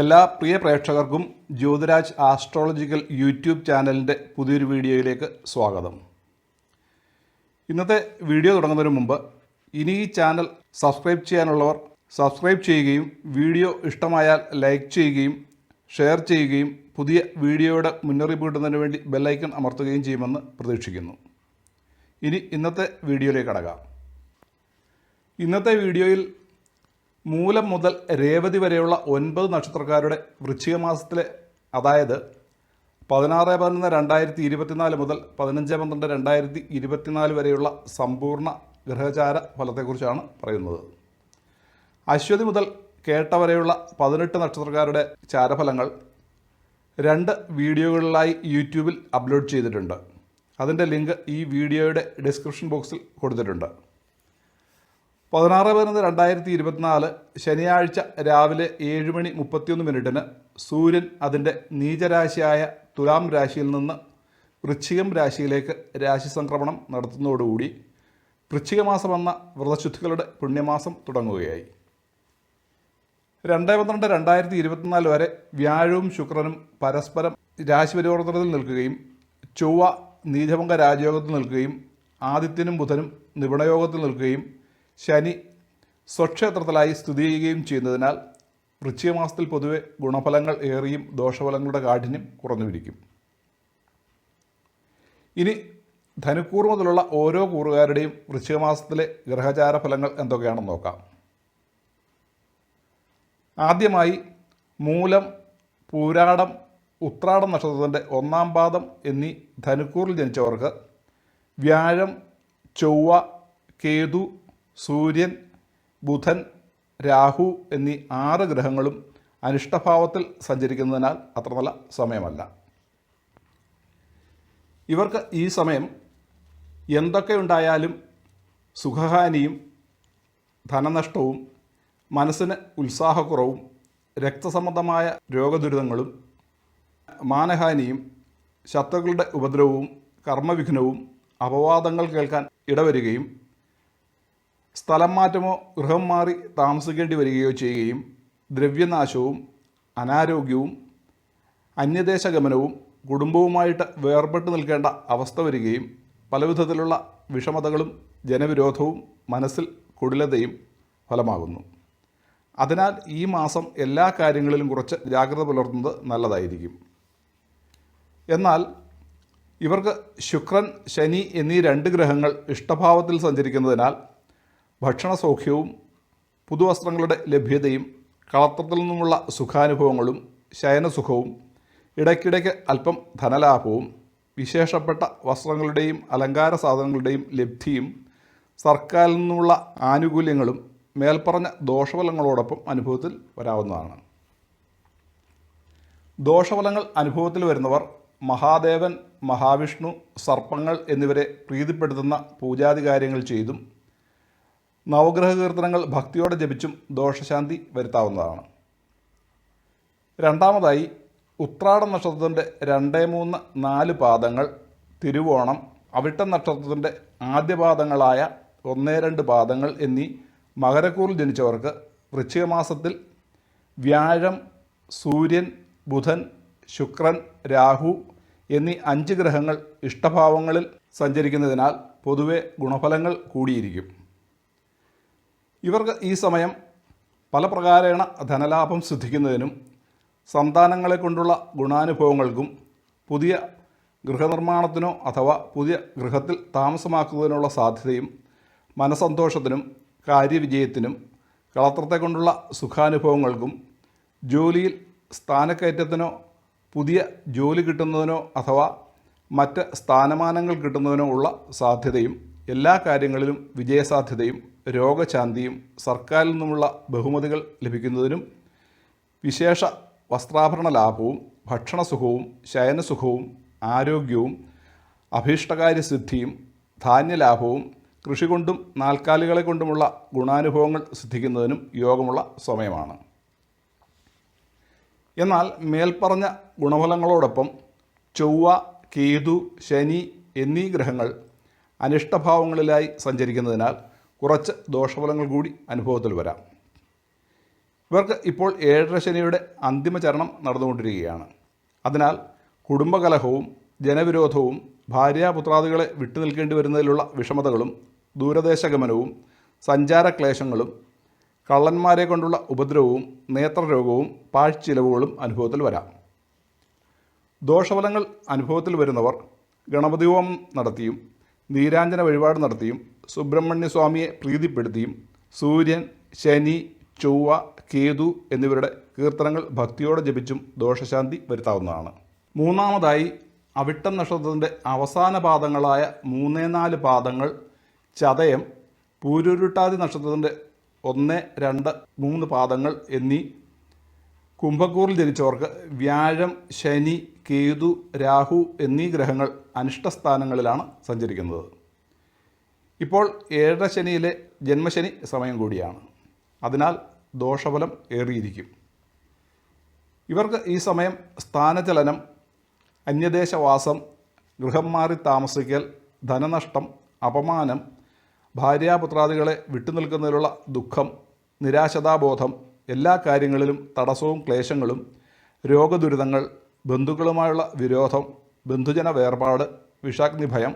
എല്ലാ പ്രിയ പ്രേക്ഷകർക്കും Jyothiraj astrological YouTube ചാനലിന്റെ പുതിയൊരു വീഡിയോയിലേക്ക് സ്വാഗതം. ഇന്നത്തെ വീഡിയോ തുടങ്ങുന്നതിന് മുമ്പ് ഇനി ഈ ചാനൽ സബ്സ്ക്രൈബ് ചെയ്യാനുള്ളവർ സബ്സ്ക്രൈബ് ചെയ്യുകയും വീഡിയോ ഇഷ്ടമായാൽ ലൈക്ക് ചെയ്യുകയും ഷെയർ ചെയ്യുകയും പുതിയ വീഡിയോയുടെ മുന്നറിയിപ്പ് കിട്ടുന്നതിന് വേണ്ടി ബെല്ലൈക്കൺ അമർത്തുകയും ചെയ്യുമെന്ന് പ്രതീക്ഷിക്കുന്നു. ഇനി ഇന്നത്തെ വീഡിയോയിലേക്ക് കടക്കാം. ഇന്നത്തെ വീഡിയോയിൽ മൂലം മുതൽ രേവതി വരെയുള്ള ഒൻപത് നക്ഷത്രക്കാരുടെ വൃശ്ചിക മാസത്തിലെ അതായത് പതിനാറ് പതിനൊന്ന് രണ്ടായിരത്തി ഇരുപത്തിനാല് മുതൽ പതിനഞ്ച് പന്ത്രണ്ട് രണ്ടായിരത്തി ഇരുപത്തിനാല് വരെയുള്ള സമ്പൂർണ ഗ്രഹചാര ഫലത്തെക്കുറിച്ചാണ് പറയുന്നത്. അശ്വതി മുതൽ കേട്ട വരെയുള്ള പതിനെട്ട് നക്ഷത്രക്കാരുടെ ചാരഫലങ്ങൾ രണ്ട് വീഡിയോകളിലായി യൂട്യൂബിൽ അപ്ലോഡ് ചെയ്തിട്ടുണ്ട്. അതിന്റെ ലിങ്ക് ഈ വീഡിയോയുടെ ഡിസ്ക്രിപ്ഷൻ ബോക്സിൽ കൊടുത്തിട്ടുണ്ട്. പതിനാറ് പതിനൊന്ന് രണ്ടായിരത്തി ഇരുപത്തിനാല് ശനിയാഴ്ച രാവിലെ ഏഴ് മണി മുപ്പത്തിയൊന്ന് മിനിറ്റിന് സൂര്യൻ അതിന്റെ നീചരാശിയായ തുലാം രാശിയിൽ നിന്ന് വൃശ്ചികം രാശിയിലേക്ക് രാശി സംക്രമണം നടത്തുന്നതോടുകൂടി വൃശ്ചികമാസം എന്ന വ്രതശുദ്ധികളുടെ പുണ്യമാസം തുടങ്ങുകയായി. രണ്ട് പന്ത്രണ്ട് രണ്ടായിരത്തി ഇരുപത്തിനാല് വരെ വ്യാഴവും ശുക്രനും പരസ്പരം രാശിപരിവർത്തനത്തിൽ നിൽക്കുകയും ചൊവ്വ നീചഭംഗ രാജയോഗത്തിൽ നിൽക്കുകയും ആദിത്യനും ബുധനും നിപുണയോഗത്തിൽ നിൽക്കുകയും ശനി സ്വക്ഷേത്രത്തിലായി സ്ഥിതി ചെയ്യുകയും ചെയ്യുന്നതിനാൽ വൃശ്ചികമാസത്തിൽ പൊതുവെ ഗുണഫലങ്ങൾ ഏറിയും ദോഷഫലങ്ങളുടെ കാഠിന്യം കുറഞ്ഞുമിരിക്കും ഇനി ധനുക്കൂർ മുതലുള്ള ഓരോ കൂറുകാരുടെയും വൃശ്ചികമാസത്തിലെ ഗ്രഹചാര ഫലങ്ങൾ എന്തൊക്കെയാണെന്ന് നോക്കാം. ആദ്യമായി മൂലം പൂരാടം ഉത്രാടം നക്ഷത്രത്തിന്റെ ഒന്നാം പാദം എന്നീ ധനുക്കൂറിൽ ജനിച്ചവർക്ക് വ്യാഴം ചൊവ്വ കേതു സൂര്യൻ ബുധൻ രാഹു എന്നീ ആറ് ഗ്രഹങ്ങളും അനിഷ്ടഭാവത്തിൽ സഞ്ചരിക്കുന്നതിനാൽ അത്ര നല്ല സമയമല്ല. ഇവർക്ക് ഈ സമയം എന്തൊക്കെ ഉണ്ടായാലും സുഖഹാനിയും ധനനഷ്ടവും മനസ്സിന് ഉത്സാഹക്കുറവും രക്തസംബന്ധമായ രോഗദുരിതങ്ങളും മാനഹാനിയും ശത്രുക്കളുടെ ഉപദ്രവവും കർമ്മവിഘ്നവും അപവാദങ്ങൾ കേൾക്കാൻ ഇടവരികയും സ്ഥലം മാറ്റമോ ഗൃഹം മാറി താമസിക്കേണ്ടി വരികയോ ചെയ്യുകയും ദ്രവ്യനാശവും അനാരോഗ്യവും അന്യദേശ ഗമനവും കുടുംബവുമായിട്ട് വേർപെട്ട് നിൽക്കേണ്ട അവസ്ഥ വരികയും പലവിധത്തിലുള്ള വിഷമതകളും ജനവിരോധവും മനസ്സിൽ കുടിലതയും ഫലമാകുന്നു. അതിനാൽ ഈ മാസം എല്ലാ കാര്യങ്ങളിലും കുറച്ച് ജാഗ്രത പുലർത്തുന്നത് നല്ലതായിരിക്കും. എന്നാൽ ഇവർക്ക് ശുക്രൻ ശനി എന്നീ രണ്ട് ഗ്രഹങ്ങൾ ഇഷ്ടഭാവത്തിൽ സഞ്ചരിക്കുന്നതിനാൽ ഭക്ഷണസൗഖ്യവും പുതുവസ്ത്രങ്ങളുടെ ലഭ്യതയും കളത്രത്തിൽ നിന്നുമുള്ള സുഖാനുഭവങ്ങളും ശയനസുഖവും ഇടയ്ക്കിടയ്ക്ക് അല്പം ധനലാഭവും വിശേഷപ്പെട്ട വസ്ത്രങ്ങളുടെയും അലങ്കാര സാധനങ്ങളുടെയും ലബ്ധിയും സർക്കാരിൽ നിന്നുള്ള ആനുകൂല്യങ്ങളും മേൽപ്പറഞ്ഞ ദോഷഫലങ്ങളോടൊപ്പം അനുഭവത്തിൽ വരാവുന്നതാണ്. ദോഷഫലങ്ങൾ അനുഭവത്തിൽ വരുന്നവർ മഹാദേവൻ മഹാവിഷ്ണു സർപ്പങ്ങൾ എന്നിവരെ പ്രീതിപ്പെടുത്തുന്ന പൂജാതി കാര്യങ്ങൾ ചെയ്തും നവഗ്രഹ കീർത്തനങ്ങൾ ഭക്തിയോടെ ജപിച്ചും ദോഷശാന്തി വരുത്താവുന്നതാണ്. രണ്ടാമതായി ഉത്രാട നക്ഷത്രത്തിന്റെ രണ്ട് മൂന്ന് നാല് പാദങ്ങൾ തിരുവോണം അവിട്ട നക്ഷത്രത്തിന്റെ ആദ്യ പാദങ്ങളായ ഒന്ന് രണ്ട് പാദങ്ങൾ എന്നീ മകരക്കൂറിൽ ജനിച്ചവർക്ക് വൃശ്ചികമാസത്തിൽ വ്യാഴം സൂര്യൻ ബുധൻ ശുക്രൻ രാഹു എന്നീ അഞ്ച് ഗ്രഹങ്ങൾ ഇഷ്ടഭാവങ്ങളിൽ സഞ്ചരിക്കുന്നതിനാൽ പൊതുവെ ഗുണഫലങ്ങൾ കൂടിയിരിക്കും. ഇവർക്ക് ഈ സമയം പല പ്രകാരേണ ധനലാഭം സിദ്ധിക്കുന്നതിനും സന്താനങ്ങളെ കൊണ്ടുള്ള ഗുണാനുഭവങ്ങൾക്കും പുതിയ ഗൃഹനിർമ്മാണത്തിനോ അഥവാ പുതിയ ഗൃഹത്തിൽ താമസമാക്കുന്നതിനുള്ള സാധ്യതയും മനസന്തോഷത്തിനും കാര്യവിജയത്തിനും കളത്രത്തെ കൊണ്ടുള്ള സുഖാനുഭവങ്ങൾക്കും ജോലിയിൽ സ്ഥാനക്കയറ്റത്തിനോ പുതിയ ജോലി കിട്ടുന്നതിനോ അഥവാ മറ്റ് സ്ഥാനമാനങ്ങൾ കിട്ടുന്നതിനോ ഉള്ള സാധ്യതയും എല്ലാ കാര്യങ്ങളിലും വിജയസാധ്യതയും രോഗശാന്തിയും സർക്കാരിൽ നിന്നുമുള്ള ബഹുമതികൾ ലഭിക്കുന്നതിനും വിശേഷ വസ്ത്രാഭരണ ലാഭവും ഭക്ഷണസുഖവും ശയനസുഖവും ആരോഗ്യവും അഭീഷ്ടകാര്യസിദ്ധിയും ധാന്യലാഭവും കൃഷി കൊണ്ടും നാൽക്കാലികളെ കൊണ്ടുമുള്ള ഗുണാനുഭവങ്ങൾ സിദ്ധിക്കുന്നതിനും യോഗമുള്ള സമയമാണ്. എന്നാൽ മേൽപ്പറഞ്ഞ ഗുണഫലങ്ങളോടൊപ്പം ചൊവ്വ കേതു ശനി എന്നീ ഗ്രഹങ്ങൾ അനിഷ്ടഭാവങ്ങളിലായി സഞ്ചരിക്കുന്നതിനാൽ കുറച്ച് ദോഷഫലങ്ങൾ കൂടി അനുഭവത്തിൽ വരാം. ഇവർക്ക് ഇപ്പോൾ ഏഴര ശനിയുടെ അന്തിമ ചരണം നടന്നുകൊണ്ടിരിക്കുകയാണ്. അതിനാൽ കുടുംബകലഹവും ജനവിരോധവും ഭാര്യാപുത്രാദികളെ വിട്ടുനിൽക്കേണ്ടി വരുന്നതിലുള്ള വിഷമതകളും ദൂരദേശഗമനവും സഞ്ചാരക്ലേശങ്ങളും കള്ളന്മാരെ കൊണ്ടുള്ള ഉപദ്രവവും നേത്രരോഗവും പാഴ്ചിലവുകളും അനുഭവത്തിൽ വരാം. ദോഷഫലങ്ങൾ അനുഭവത്തിൽ വരുന്നവർ ഗണപതി ഹോമം നടത്തിയും നീരാഞ്ജന വഴിപാട് നടത്തിയും സുബ്രഹ്മണ്യ സ്വാമിയെ പ്രീതിപ്പെടുത്തിയും സൂര്യൻ ശനി ചൊവ്വ കേതു എന്നിവരുടെ കീർത്തനങ്ങൾ ഭക്തിയോടെ ജപിച്ചും ദോഷശാന്തി വരുത്താവുന്നതാണ്. മൂന്നാമതായി അവിട്ടം നക്ഷത്രത്തിന്റെ അവസാന പാദങ്ങളായ മൂന്നേ നാല് പാദങ്ങൾ ചതയം പൂരുരുട്ടാതി നക്ഷത്രത്തിന്റെ ഒന്ന് രണ്ട് മൂന്ന് പാദങ്ങൾ എന്നീ കുംഭക്കൂറിൽ ജനിച്ചവർക്ക് വ്യാഴം ശനി കേതു രാഹു എന്നീ ഗ്രഹങ്ങൾ അനിഷ്ടസ്ഥാനങ്ങളിലാണ് സഞ്ചരിക്കുന്നത്. ഇപ്പോൾ ഏഴര ശനിയിലെ ജന്മശനി സമയം കൂടിയാണ്. അതിനാൽ ദോഷഫലം ഏറിയിരിക്കും. ഇവർക്ക് ഈ സമയം സ്ഥാനചലനം അന്യദേശവാസം ഗൃഹം മാറി താമസിക്കൽ ധനനഷ്ടം അപമാനം ഭാര്യാപുത്രാദികളെ വിട്ടുനിൽക്കുന്നതിലുള്ള ദുഃഖം നിരാശതാബോധം എല്ലാ കാര്യങ്ങളിലും തടസ്സവും ക്ലേശങ്ങളും രോഗദുരിതങ്ങൾ ബന്ധുക്കളുമായുള്ള വിരോധം ബന്ധുജന വേർപാട് വിഷാഗ്നി ഭയം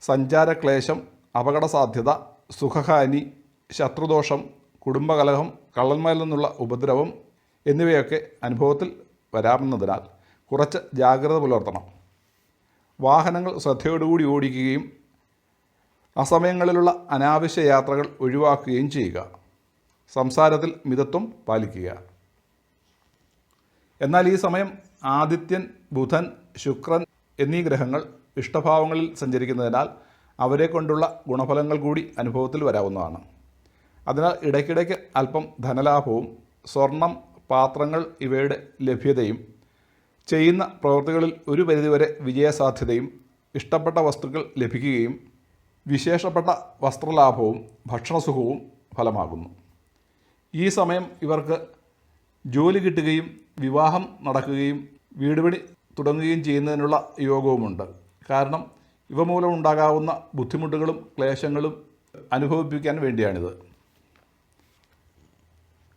സഞ്ചാരക്ലേശം അപകട സാധ്യത സുഖഹാനി ശത്രുദോഷം കുടുംബകലഹം കള്ളന്മാരിൽ നിന്നുള്ള ഉപദ്രവം എന്നിവയൊക്കെ അനുഭവത്തിൽ വരാമെന്നതിനാൽ കുറച്ച് ജാഗ്രത പുലർത്തണം. വാഹനങ്ങൾ ശ്രദ്ധയോടുകൂടി ഓടിക്കുകയും അസമയങ്ങളിലുള്ള അനാവശ്യ യാത്രകൾ ഒഴിവാക്കുകയും ചെയ്യുക. സംസാരത്തിൽ മിതത്വം പാലിക്കുക. എന്നാൽ ഈ സമയം ആദിത്യൻ ബുധൻ ശുക്രൻ എന്നീ ഗ്രഹങ്ങൾ ഇഷ്ടഭാവങ്ങളിൽ സഞ്ചരിക്കുന്നതിനാൽ അവരെ കൊണ്ടുള്ള ഗുണഫലങ്ങൾ കൂടി അനുഭവത്തിൽ വരാവുന്നതാണ്. അതിനാൽ ഇടയ്ക്കിടയ്ക്ക് അല്പം ധനലാഭവും സ്വർണം പാത്രങ്ങൾ ഇവയുടെ ലഭ്യതയും ചെയ്യുന്ന പ്രവൃത്തികളിൽ ഒരു പരിധിവരെ വിജയസാധ്യതയും ഇഷ്ടപ്പെട്ട വസ്തുക്കൾ ലഭിക്കുകയും വിശേഷപ്പെട്ട വസ്ത്രലാഭവും ഭക്ഷണസുഖവും ഫലമാകുന്നു. ഈ സമയം ഇവർക്ക് ജോലി കിട്ടുകയും വിവാഹം നടക്കുകയും വീടുപണി തുടങ്ങുകയും ചെയ്യുന്നതിനുള്ള യോഗവുമുണ്ട്. കാരണം ഇവ മൂലം ഉണ്ടാകാവുന്ന ബുദ്ധിമുട്ടുകളും ക്ലേശങ്ങളും അനുഭവിപ്പിക്കാൻ വേണ്ടിയാണിത്.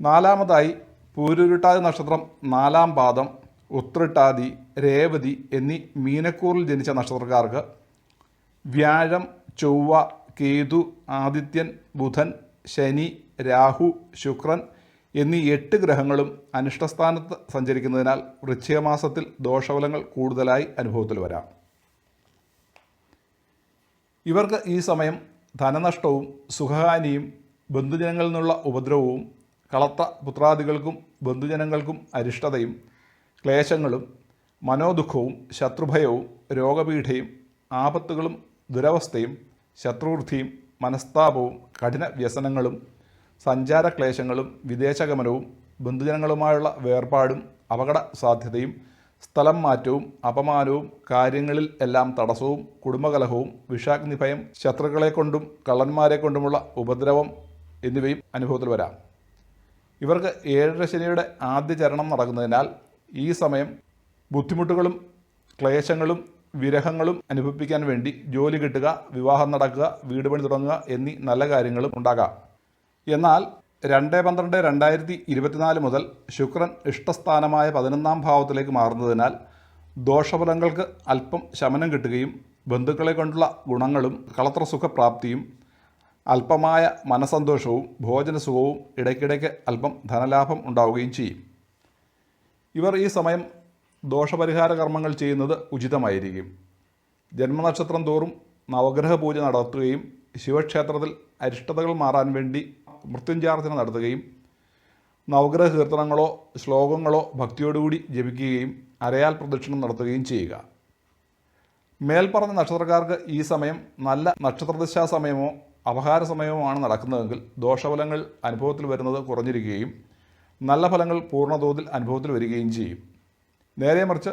നാലാമതായി പൂരുരുട്ടാതി നക്ഷത്രം നാലാം പാദം ഉത്രട്ടാതി രേവതി എന്നീ മീനക്കൂറിൽ ജനിച്ച നക്ഷത്രക്കാർക്ക് വ്യാഴം ചൊവ്വ കേതു ആദിത്യൻ ബുധൻ ശനി രാഹു ശുക്രൻ എന്നീ എട്ട് ഗ്രഹങ്ങളും അനിഷ്ടസ്ഥാനത്ത് സഞ്ചരിക്കുന്നതിനാൽ വൃശ്ചികമാസത്തിൽ ദോഷഫലങ്ങൾ കൂടുതലായി അനുഭവത്തിൽ വരാം. ഇവർക്ക് ഈ സമയം ധനനഷ്ടവും സുഖഹാനിയും ബന്ധുജനങ്ങളിൽ നിന്നുള്ള ഉപദ്രവവും കളത്ത പുത്രാദികൾക്കും ബന്ധുജനങ്ങൾക്കും അരിഷ്ടതയും ക്ലേശങ്ങളും മനോദുഃഖവും ശത്രുഭയവും രോഗപീഠയും ആപത്തുകളും ദുരവസ്ഥയും ശത്രുവൃദ്ധിയും മനസ്താപവും കഠിന വ്യസനങ്ങളും സഞ്ചാരക്ലേശങ്ങളും വിദേശഗമനവും ബന്ധുജനങ്ങളുമായുള്ള വേർപാടും അപകട സാധ്യതയും സ്ഥലം മാറ്റവും അപമാനവും കാര്യങ്ങളിൽ എല്ലാം തടസ്സവും കുടുംബകലഹവും വിഷാഗ്നിഭയം ശത്രുക്കളെ കൊണ്ടും കള്ളന്മാരെ കൊണ്ടുമുള്ള ഉപദ്രവം എന്നിവയും അനുഭവത്തിൽ വരാം. ഇവർക്ക് ഏഴര ശനിയുടെ ആദ്യ ചരണം നടക്കുന്നതിനാൽ ഈ സമയം ബുദ്ധിമുട്ടുകളും ക്ലേശങ്ങളും വിരഹങ്ങളും അനുഭവിപ്പിക്കാൻ വേണ്ടി ജോലി കിട്ടുക വിവാഹം നടക്കുക വീട് പണി തുടങ്ങുക എന്നീ നല്ല കാര്യങ്ങളും ഉണ്ടാകാം. എന്നാൽ രണ്ട് പന്ത്രണ്ട് രണ്ടായിരത്തി ഇരുപത്തിനാല് മുതൽ ശുക്രൻ ഇഷ്ടസ്ഥാനമായ പതിനൊന്നാം ഭാവത്തിലേക്ക് മാറുന്നതിനാൽ ദോഷഫലങ്ങൾക്ക് അല്പം ശമനം കിട്ടുകയും ബന്ധുക്കളെ കൊണ്ടുള്ള ഗുണങ്ങളും കളത്രസുഖപ്രാപ്തിയും അല്പമായ മനസന്തോഷവും ഭോജനസുഖവും ഇടയ്ക്കിടയ്ക്ക് അല്പം ധനലാഭം ഉണ്ടാവുകയും ചെയ്യും. ഇവർ ഈ സമയം ദോഷപരിഹാര കർമ്മങ്ങൾ ചെയ്യുന്നത് ഉചിതമായിരിക്കും. ജന്മനക്ഷത്രം തോറും നവഗ്രഹ പൂജ നടത്തുകയും ശിവക്ഷേത്രത്തിൽ അരിഷ്ടതകൾ മാറാൻ വേണ്ടി മൃത്യുഞ്ജാർച്ചന നടത്തുകയും നവഗ്രഹ കീർത്തനങ്ങളോ ശ്ലോകങ്ങളോ ഭക്തിയോടുകൂടി ജപിക്കുകയും അരയാൽ പ്രദക്ഷിണം നടത്തുകയും ചെയ്യുക. മേൽപ്പറഞ്ഞ നക്ഷത്രക്കാർക്ക് ഈ സമയം നല്ല നക്ഷത്രദിശാ സമയമോ അപഹാര സമയമോ ആണ് നടക്കുന്നതെങ്കിൽ ദോഷഫലങ്ങൾ അനുഭവത്തിൽ വരുന്നത് കുറഞ്ഞിരിക്കുകയും നല്ല ഫലങ്ങൾ പൂർണതോതിൽ അനുഭവത്തിൽ വരികയും ചെയ്യും. നേരെ മറിച്ച്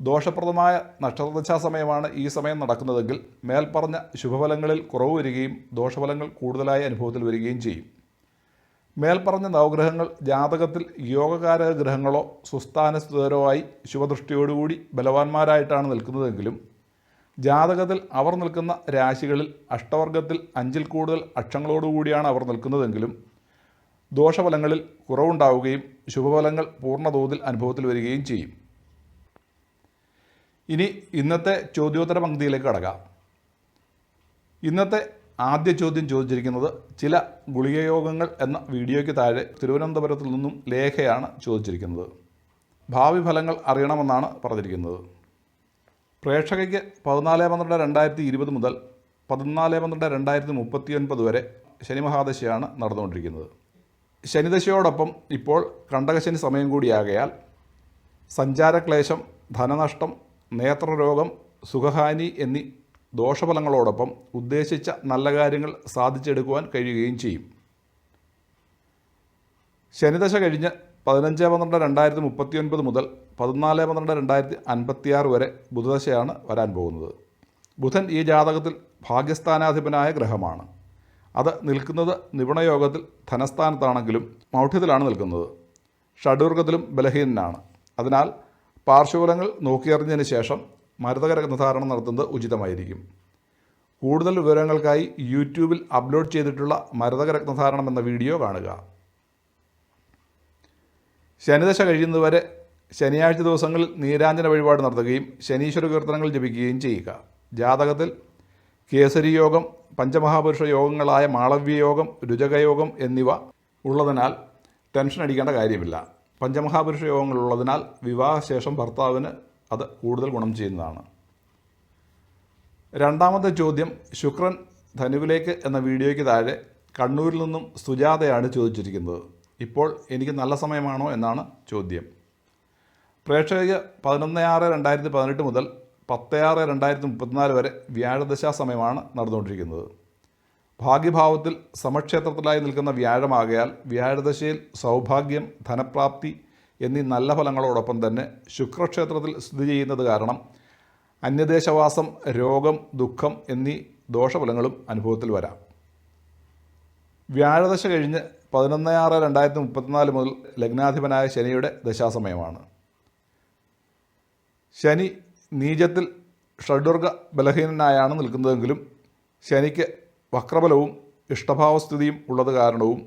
ദോഷപ്രദമായ നക്ഷത്രദിശാ സമയമാണ് ഈ സമയം നടക്കുന്നതെങ്കിൽ മേൽപ്പറഞ്ഞ ശുഭഫലങ്ങളിൽ കുറവ് വരികയും ദോഷഫലങ്ങൾ കൂടുതലായി അനുഭവത്തിൽ വരികയും ചെയ്യും. മേൽപ്പറഞ്ഞ നവഗ്രഹങ്ങൾ ജാതകത്തിൽ യോഗകാരക ഗ്രഹങ്ങളോ സുസ്ഥാന സ്ഥിതരോ ആയി ശുഭദൃഷ്ടിയോടുകൂടി ബലവാന്മാരായിട്ടാണ് നിൽക്കുന്നതെങ്കിലും ജാതകത്തിൽ അവർ നിൽക്കുന്ന രാശികളിൽ അഷ്ടവർഗത്തിൽ അഞ്ചിൽ കൂടുതൽ അക്ഷങ്ങളോടുകൂടിയാണ് അവർ നിൽക്കുന്നതെങ്കിലും ദോഷഫലങ്ങളിൽ കുറവുണ്ടാവുകയും ശുഭഫലങ്ങൾ പൂർണതോതിൽ അനുഭവത്തിൽ വരികയും ചെയ്യും. ഇനി ഇന്നത്തെ ചോദ്യോത്തര പങ്ക്തിയിലേക്ക് കടക്കാം. ഇന്നത്തെ ആദ്യ ചോദ്യം ചോദിച്ചിരിക്കുന്നത് ചില ഗുളികയോഗങ്ങൾ എന്ന വീഡിയോയ്ക്ക് താഴെ തിരുവനന്തപുരത്തിൽ നിന്നും ലേഖയാണ് ചോദിച്ചിരിക്കുന്നത്. ഭാവി ഫലങ്ങൾ അറിയണമെന്നാണ് പറഞ്ഞിരിക്കുന്നത്. പ്രേക്ഷകയ്ക്ക് പതിനാല് പന്ത്രണ്ട് രണ്ടായിരത്തി ഇരുപത് മുതൽ പതിനാല് പന്ത്രണ്ട് രണ്ടായിരത്തി മുപ്പത്തി ഒൻപത് വരെ ശനി മഹാദശയാണ് നടന്നുകൊണ്ടിരിക്കുന്നത്. ശനിദശയോടൊപ്പം ഇപ്പോൾ കണ്ടകശനി സമയം കൂടിയാകയാൽ സഞ്ചാരക്ലേശം ധനനഷ്ടം നേത്രരോഗം സുഖഹാനി എന്നീ ദോഷഫലങ്ങളോടൊപ്പം ഉദ്ദേശിച്ച നല്ല കാര്യങ്ങൾ സാധിച്ചെടുക്കുവാൻ കഴിയുകയും ചെയ്യും. ശനിദശ കഴിഞ്ഞ് പതിനഞ്ച് പന്ത്രണ്ട് രണ്ടായിരത്തി മുപ്പത്തി ഒൻപത് മുതൽ പതിനാല് പന്ത്രണ്ട് രണ്ടായിരത്തി അൻപത്തിയാറ് വരെ ബുധദശയാണ് വരാൻ പോകുന്നത്. ബുധൻ ഈ ജാതകത്തിൽ ഭാഗ്യസ്ഥാനാധിപനായ ഗ്രഹമാണ്. അത് നിൽക്കുന്നത് നിപുണയോഗത്തിൽ ധനസ്ഥാനത്താണെങ്കിലും മൗഢ്യത്തിലാണ് നിൽക്കുന്നത്. ഷഡൂർഗത്തിലും ബലഹീനനാണ്. അതിനാൽ പാർശ്വഫലങ്ങൾ നോക്കിയറിഞ്ഞതിന് ശേഷം മരുതകര നിർദ്ധാരണം നടത്തുന്നത് ഉചിതമായിരിക്കും. കൂടുതൽ വിവരങ്ങൾക്കായി യൂട്യൂബിൽ അപ്ലോഡ് ചെയ്തിട്ടുള്ള മരതക രക്തധാരണം എന്ന വീഡിയോ കാണുക. ശനിദശ കഴിയുന്നതുവരെ ശനിയാഴ്ച ദിവസങ്ങളിൽ നീരാഞ്ജന വഴിപാട് നടത്തുകയും ശനീശ്വര കീർത്തനങ്ങൾ ജപിക്കുകയും ചെയ്യുക. ജാതകത്തിൽ കേസരി യോഗം പഞ്ചമഹാപുരുഷ യോഗങ്ങളായ മാളവ്യയോഗം രുചകയോഗം എന്നിവ ഉള്ളതിനാൽ ടെൻഷൻ അടിക്കേണ്ട കാര്യമില്ല. പഞ്ചമഹാപുരുഷ യോഗങ്ങളുള്ളതിനാൽ വിവാഹശേഷം ഭർത്താവിന് അത് കൂടുതൽ ഗുണം ചെയ്യുന്നതാണ്. രണ്ടാമത്തെ ചോദ്യം ശുക്രൻ ധനുവിലേക്ക് എന്ന വീഡിയോയ്ക്ക് താഴെ കണ്ണൂരിൽ നിന്നും സുജാതയാണ് ചോദിച്ചിരിക്കുന്നത്. ഇപ്പോൾ എനിക്ക് നല്ല സമയമാണോ എന്നാണ് ചോദ്യം. പ്രേക്ഷകർക്ക് പതിനൊന്ന് ആറ് രണ്ടായിരത്തി പതിനെട്ട് മുതൽ പത്ത് ആറ് രണ്ടായിരത്തി മുപ്പത്തിനാല് വരെ വ്യാഴദശാ സമയമാണ് നടന്നുകൊണ്ടിരിക്കുന്നത്. ഭാഗ്യഭാവത്തിൽ സമക്ഷേത്രത്തിലായി നിൽക്കുന്ന വ്യാഴമാകയാൽ വ്യാഴദശയിൽ സൗഭാഗ്യം ധനപ്രാപ്തി എന്നീ നല്ല ഫലങ്ങളോടൊപ്പം തന്നെ ശുക്രക്ഷേത്രത്തിൽ സ്ഥിതി ചെയ്യുന്നത് കാരണം അന്യദേശവാസം രോഗം ദുഃഖം എന്നീ ദോഷഫലങ്ങളും അനുഭവത്തിൽ വരാം. വ്യാഴദശ കഴിഞ്ഞ് പതിനൊന്ന് ആറ് രണ്ടായിരത്തി മുപ്പത്തിനാല് മുതൽ ലഗ്നാധിപനായ ശനിയുടെ ദശാസമയമാണ്. ശനി നീചത്തിൽ ഷഡ്വർഗ ബലഹീനനായാണ് നിൽക്കുന്നതെങ്കിലും ശനിക്ക് വക്രബലവും ഇഷ്ടഭാവസ്ഥിതിയും ഉള്ളത് കാരണവും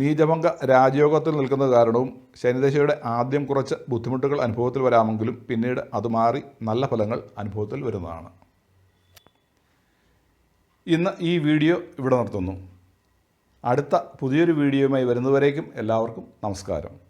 നീചഭംഗ രാജയോഗത്തിൽ നിൽക്കുന്നത് കാരണവും ശനിദശയുടെ ആദ്യം കുറച്ച് ബുദ്ധിമുട്ടുകൾ അനുഭവത്തിൽ വരാമെങ്കിലും പിന്നീട് അത് മാറി നല്ല ഫലങ്ങൾ അനുഭവത്തിൽ വരുന്നതാണ്. ഇന്ന് ഈ വീഡിയോ ഇവിടെ നിർത്തുന്നു. അടുത്ത പുതിയൊരു വീഡിയോയുമായി വരുന്നവരേക്കും എല്ലാവർക്കും നമസ്കാരം.